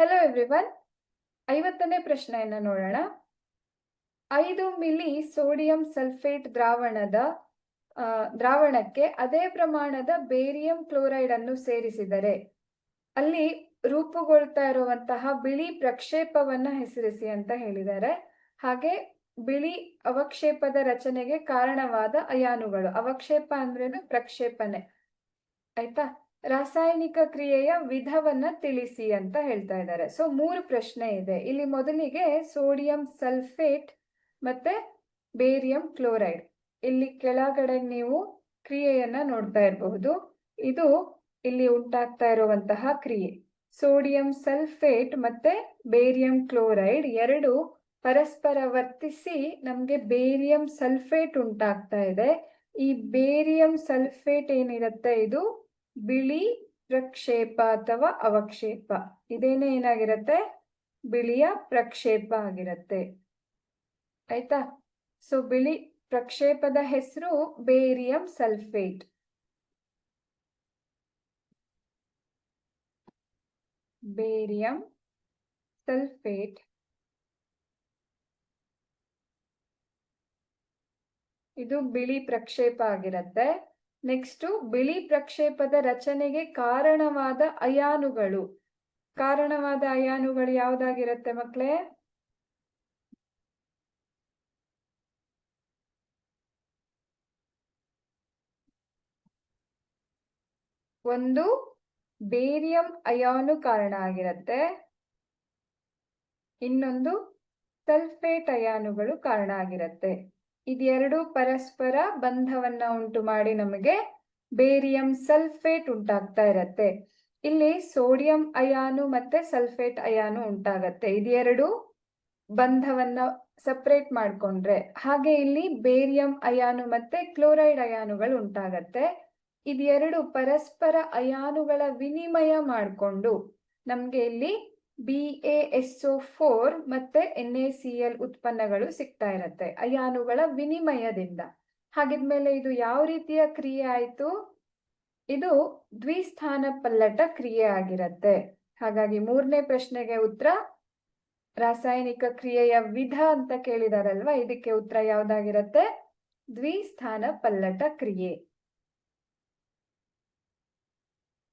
Hello everyone ಐವತ್ತನೇ ಪ್ರಶ್ನೆಯನ್ನು ನೋಡೋಣ. ಐದು ಮಿಲಿ ಸೋಡಿಯಂ ಸಲ್ಫೇಟ್ ದ್ರಾವಣದ ದ್ರಾವಣಕ್ಕೆ ಅದೇ ಪ್ರಮಾಣದ ಬೇರಿಯಂ ಕ್ಲೋರೈಡ್ ಅನ್ನು ಸೇರಿಸಿದರೆ ಅಲ್ಲಿ ರೂಪುಗೊಳ್ತಾ ಇರುವಂತಹ ಬಿಳಿ ಪ್ರಕ್ಷೇಪವನ್ನ ಹೆಸರಿಸಿ ಅಂತ ಹೇಳಿದ್ದಾರೆ. ಹಾಗೆ ಬಿಳಿ ಅವಕ್ಷೇಪದ ರಚನೆಗೆ ಕಾರಣವಾದ ಅಯಾನುಗಳು. ಅವಕ್ಷೇಪ ಅಂದ್ರೇನು? ಪ್ರಕ್ಷೇಪಣೆ ಆಯ್ತಾ? ರಾಸಾಯನಿಕ ಕ್ರಿಯೆಯ ವಿಧವನ್ನ ತಿಳಿಸಿ ಅಂತ ಹೇಳ್ತಾ ಇದ್ದಾರೆ. ಸೊ ಮೂರು ಪ್ರಶ್ನೆ ಇದೆ. ಇಲ್ಲಿ ಮೊದಲಿಗೆ ಸೋಡಿಯಂ ಸಲ್ಫೇಟ್ ಮತ್ತೆ ಬೇರಿಯಂ ಕ್ಲೋರೈಡ್ ಇಲ್ಲಿ ಕೆಳಗಡೆ ನೀವು ಕ್ರಿಯೆಯನ್ನ ನೋಡ್ತಾ ಇರಬಹುದು. ಇದು ಇಲ್ಲಿ ಉಂಟಾಗ್ತಾ ಇರುವಂತಹ ಕ್ರಿಯೆ. ಸೋಡಿಯಂ ಸಲ್ಫೇಟ್ ಮತ್ತೆ ಬೇರಿಯಂ ಕ್ಲೋರೈಡ್ ಎರಡು ಪರಸ್ಪರ ವರ್ತಿಸಿ ನಮ್ಗೆ ಬೇರಿಯಂ ಸಲ್ಫೇಟ್ ಉಂಟಾಗ್ತಾ ಇದೆ. ಈ ಬೇರಿಯಂ ಸಲ್ಫೇಟ್ ಏನಿರುತ್ತೆ? ಇದು ಬಿಳಿ ಪ್ರಕ್ಷೇಪ ಅಥವಾ ಅವಕ್ಷೇಪ. ಇದೇನೇ ಏನಾಗಿರತ್ತೆ? ಬಿಳಿಯ ಪ್ರಕ್ಷೇಪ ಆಗಿರತ್ತೆ. ಆಯ್ತಾ? ಸೊ ಬಿಳಿ ಪ್ರಕ್ಷೇಪದ ಹೆಸರು ಬೇರಿಯಂ ಸಲ್ಫೇಟ್. Barium sulphate. ಇದು ಬಿಳಿ ಪ್ರಕ್ಷೇಪ ಆಗಿರತ್ತೆ. ನೆಕ್ಸ್ಟ್ ಬಿಳಿ ಪ್ರಕ್ಷೇಪದ ರಚನೆಗೆ ಕಾರಣವಾದ ಅಯಾನುಗಳು. ಕಾರಣವಾದ ಅಯಾನುಗಳು ಯಾವ್ದಾಗಿರತ್ತೆ ಮಕ್ಕಳೇ ಒಂದು, ಬೇರಿಯಂ ಅಯಾನು ಕಾರಣ ಆಗಿರತ್ತೆ. ಇನ್ನೊಂದು, ಸಲ್ಫೇಟ್ ಅಯಾನುಗಳು ಕಾರಣ ಆಗಿರತ್ತೆ. ಇದೆರಡು ಪರಸ್ಪರ ಬಂಧವನ್ನ ಉಂಟು ಮಾಡಿ ನಮಗೆ ಬೇರಿಯಂ ಸಲ್ಫೇಟ್ ಉಂಟಾಗ್ತಾ ಇರತ್ತೆ. ಇಲ್ಲಿ ಸೋಡಿಯಂ ಅಯಾನು ಮತ್ತೆ ಸಲ್ಫೇಟ್ ಅಯಾನು ಉಂಟಾಗತ್ತೆ. ಇದೆರಡು ಬಂಧವನ್ನ ಸಪ್ರೇಟ್ ಮಾಡ್ಕೊಂಡ್ರೆ. ಹಾಗೆ ಇಲ್ಲಿ ಬೇರಿಯಂ ಅಯಾನು ಮತ್ತೆ ಕ್ಲೋರೈಡ್ ಅಯಾನುಗಳು ಉಂಟಾಗತ್ತೆ. ಇದೆರಡು ಪರಸ್ಪರ ಅಯಾನುಗಳ ವಿನಿಮಯ ಮಾಡಿಕೊಂಡು ನಮ್ಗೆ ಇಲ್ಲಿ B A S O four ಮತ್ತೆ ಎನ್ ಎ ಸಿ ಎಲ್ ಉತ್ಪನ್ನಗಳು ಸಿಗ್ತಾ ಇರತ್ತೆ, ಅಯಾನುಗಳ ವಿನಿಮಯದಿಂದ. ಹಾಗಿದ್ಮೇಲೆ ಇದು ಯಾವ ರೀತಿಯ ಕ್ರಿಯೆ ಆಯಿತು? ಇದು ದ್ವಿಸ್ಥಾನ ಪಲ್ಲಟ ಕ್ರಿಯೆ ಆಗಿರತ್ತೆ. ಹಾಗಾಗಿ ಮೂರನೇ ಪ್ರಶ್ನೆಗೆ ಉತ್ತರ, ರಾಸಾಯನಿಕ ಕ್ರಿಯೆಯ ವಿಧ ಅಂತ ಕೇಳಿದಾರಲ್ವಾ? ಇದಕ್ಕೆ ಉತ್ತರ ಯಾವ್ದಾಗಿರತ್ತೆ? ದ್ವಿಸ್ಥಾನ ಪಲ್ಲಟ ಕ್ರಿಯೆ.